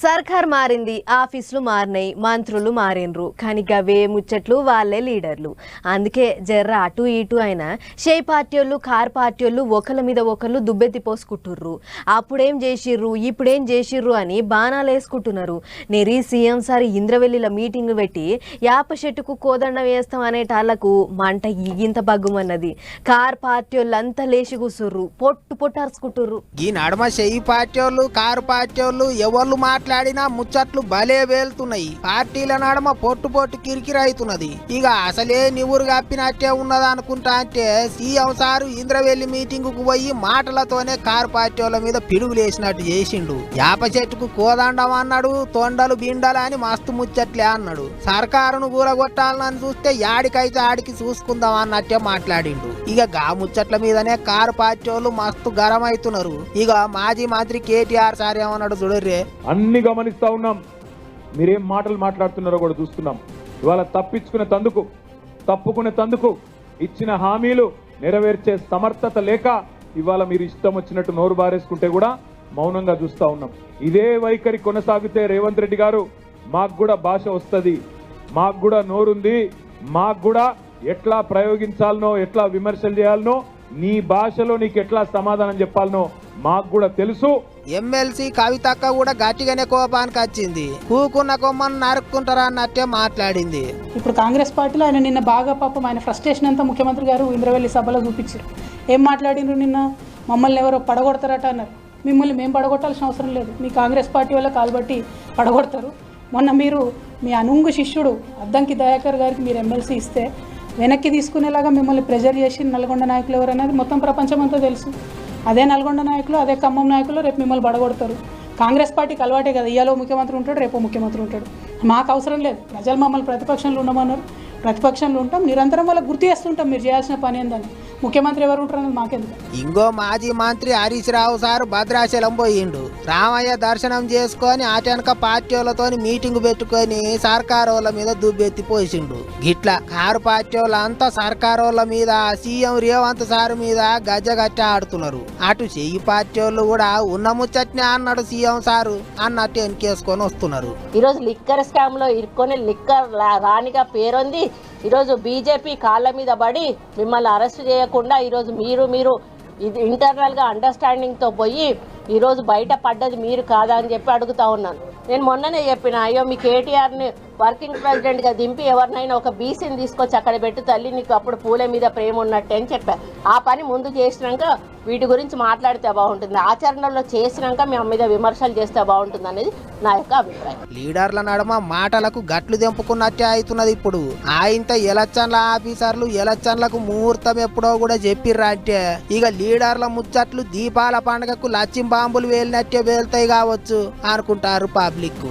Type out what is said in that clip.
సర్కార్ మారింది ఆఫీసులు మారినాయి మంత్రులు మారినరు కానీ గవే ముచ్చట్లు వాళ్ళే లీడర్లు. అందుకే జర్ర అటు ఇటు అయినా షే పార్టీ వాళ్ళు కార్ పార్టీ వాళ్ళు ఒకళ్ళ మీద ఒకళ్ళు దుబ్బెత్తి పోసుకుంటుర్రు. అప్పుడేం చేసిర్రు ఇప్పుడేం చేసిర్రు అని బాణాలు వేసుకుంటున్నారు నెరి సీఎం సార్ ఇంద్రవెల్లిల మీటింగ్ పెట్టి యాప చెట్టుకు కోదండం వేస్తాం అనేటాళ్ళకు మంట ఈగింత బగ్గుమన్నది. కార్ పార్టీ వాళ్ళంతా లేచి కూసుర్రు పొట్టు పొట్టు అరుచుకుంటుర్రు ఈ నడమ చెయ్యి పార్టీ వాళ్ళు కారు పార్టీ వాళ్ళు ఎవరు మాట్లాడినా ముచ్చట్లు భలే వేలుతున్నాయి. పార్టీల నడమ పొట్టు పొట్టు కిరికిరైతున్నది ఇక అసలే నివురు కప్పినట్టే ఉన్నది అనుకుంటా అంటే సీఎం సారు ఇంద్రవెల్లి మీటింగ్కు పోయి మాటలతోనే కారు పార్టీ వాళ్ళ మీద పిడుగులేసినట్టు చేసిండు. యాప చెట్టుకు కోదండం అన్నాడు తొండలు బిండలు అని మస్తు ముచ్చట్లే అన్నాడు. సర్కారును కూరగొట్టాలని చూస్తే యాడికైతే ఆడికి చూసుకుందాం అన్నట్టే మాట్లాడిండు. ఇక గా ముచ్చట్ల మీదనే కారు పార్టీ వాళ్ళు మస్తు గరం అవుతున్నారు ఇక మాజీ మంత్రి కేటీఆర్ సార్ ఏమన్నాడు చూడర్రే? అన్ని గమనిస్తూ ఉన్నాం. మీరేం మాటలు మాట్లాడుతున్నారో కూడా చూస్తున్నాం. ఇవాళ తప్పించుకునే తందుకు తప్పుకునే తందుకు ఇచ్చిన హామీలు నెరవేర్చే సమర్థత లేక ఇవాళ మీరు ఇష్టం వచ్చినట్టు నోరు బారేసుకుంటే కూడా మౌనంగా చూస్తా ఉన్నాం. ఇదే వైఖరి కొనసాగితే రేవంత్ రెడ్డి గారు మాకు కూడా భాష వస్తుంది. మాకు కూడా నోరుంది. మాకు కూడా ఎట్లా ప్రయోగించాలనో ఎట్లా విమర్శలు చేయాలనో నీ భాషలో నీకు ఎట్లా సమాధానం చెప్పాలనో మాకు కూడా తెలుసు. ఎమ్మెల్సీ కవితక్క కూడా గట్టిగానే కోపానికి వచ్చింది. కూకున్న కొమ్మను నరుక్కుంటారా అన్నట్టే మాట్లాడింది. ఇప్పుడు కాంగ్రెస్ పార్టీలో ఆయన నిన్న బాగా పాపం ఆయన ఫ్రస్ట్రేషన్ అంతా ముఖ్యమంత్రి గారు ఇంద్రవెల్లి సభలో చూపించారు. ఏం మాట్లాడినారు నిన్న? మమ్మల్ని ఎవరో పడగొడతారట అన్నారు. మిమ్మల్ని మేము పడగొట్టాల్సిన అవసరం లేదు. మీ కాంగ్రెస్ పార్టీ వల్ల కాల్బట్టి పడగొడతారు. మొన్న మీరు మీ అనుంగు శిష్యుడు అద్దంకి దయాకర్ గారికి మీరు ఎమ్మెల్సీ ఇస్తే వెనక్కి తీసుకునేలాగా మిమ్మల్ని ప్రెజర్ చేసి నల్గొండ నాయకులు ఎవరనేది మొత్తం ప్రపంచం అంతా తెలుసు. అదే నల్గొండ నాయకులు అదే ఖమ్మం నాయకులు రేపు మిమ్మల్ని బడగొడతారు. కాంగ్రెస్ పార్టీకి అలవాటే కదా ఇయ్యాలో ముఖ్యమంత్రి ఉంటాడు రేపు ముఖ్యమంత్రి ఉంటాడు. మాకు అవసరం లేదు. ప్రజలు మమ్మల్ని ప్రతిపక్షంలో ఉండమన్నారు. ప్రతిపక్షంలో ఉంటాం నిరంతరం వాళ్ళకి గుర్తు చేస్తుంటాం మీరు చేయాల్సిన పని ఏందని. ముఖ్యమంత్రి ఎవరు ఉంటారు అనేది మాకెందుకు? ఇంకో మాజీ మంత్రి హరీష్ రావు సారు భద్రాచలం పోయిండు. రామయ్య దర్శనం చేసుకొని అటెనక పార్టీ వాళ్ళతోని మీటింగ్ పెట్టుకొని సర్కార్ వాళ్ళ మీద దుబ్బెత్తి పోసిండు. గిట్లా కారు పార్టీ వాళ్ళంతా సర్కార్ వాళ్ళ మీద సీఎం రేవంత్ సార్ మీద గజ్జగట్టి ఆడుతున్నారు అటు చెయ్యి పార్టీ వాళ్ళు కూడా ఉన్న ముచ్చట్నే అన్నాడు సీఎం సారు. అన్నట్టు వెనకేసుకొని వస్తున్నారు. ఈరోజు లిక్కర్ స్కామ్లో ఇరుక్కొని లిక్కర్ రాణిగా పేరొంది ఈరోజు బీజేపీ కాళ్ళ మీద పడి మిమ్మల్ని అరెస్ట్ చేయకుండా ఈరోజు మీరు మీరు ఇది ఇంటర్నల్గా అండర్స్టాండింగ్తో పోయి ఈరోజు బయట పడ్డది మీరు కాదా అని చెప్పి అడుగుతా ఉన్నాను. నేను మొన్ననే చెప్పిన అయ్యో మీ కేటీఆర్ని వర్కింగ్ ప్రెసిడెంట్గా దింపి ఎవరినైనా ఒక బీసీని తీసుకొచ్చి అక్కడ పెట్టి తల్లి నీకు అప్పుడు పూల మీద ప్రేమ ఉన్నట్టే అని చెప్పా. ఆ పని ముందు చేసినాక వీటి గురించి మాట్లాడితే బాగుంటుంది. ఆచరణలో చేసినాక మేము మీద విమర్శలు చేస్తే బాగుంటుంది అనేది నా యొక్క అభిప్రాయం. లీడర్ల నడమ మాటలకు గట్లు తెంపుకున్నట్టే అవుతున్నది ఇప్పుడు. ఆయంత ఎలక్షన్ల ఆఫీసర్లు ఎలక్షన్లకు ముహూర్తం ఎప్పుడో కూడా చెప్పిర్రా అంటే ఇక లీడర్ల ముచ్చట్లు దీపాల పండగకు లచ్చిం బాంబులు వేలినట్టే వేలుతాయి కావచ్చు అనుకుంటారు పబ్లిక్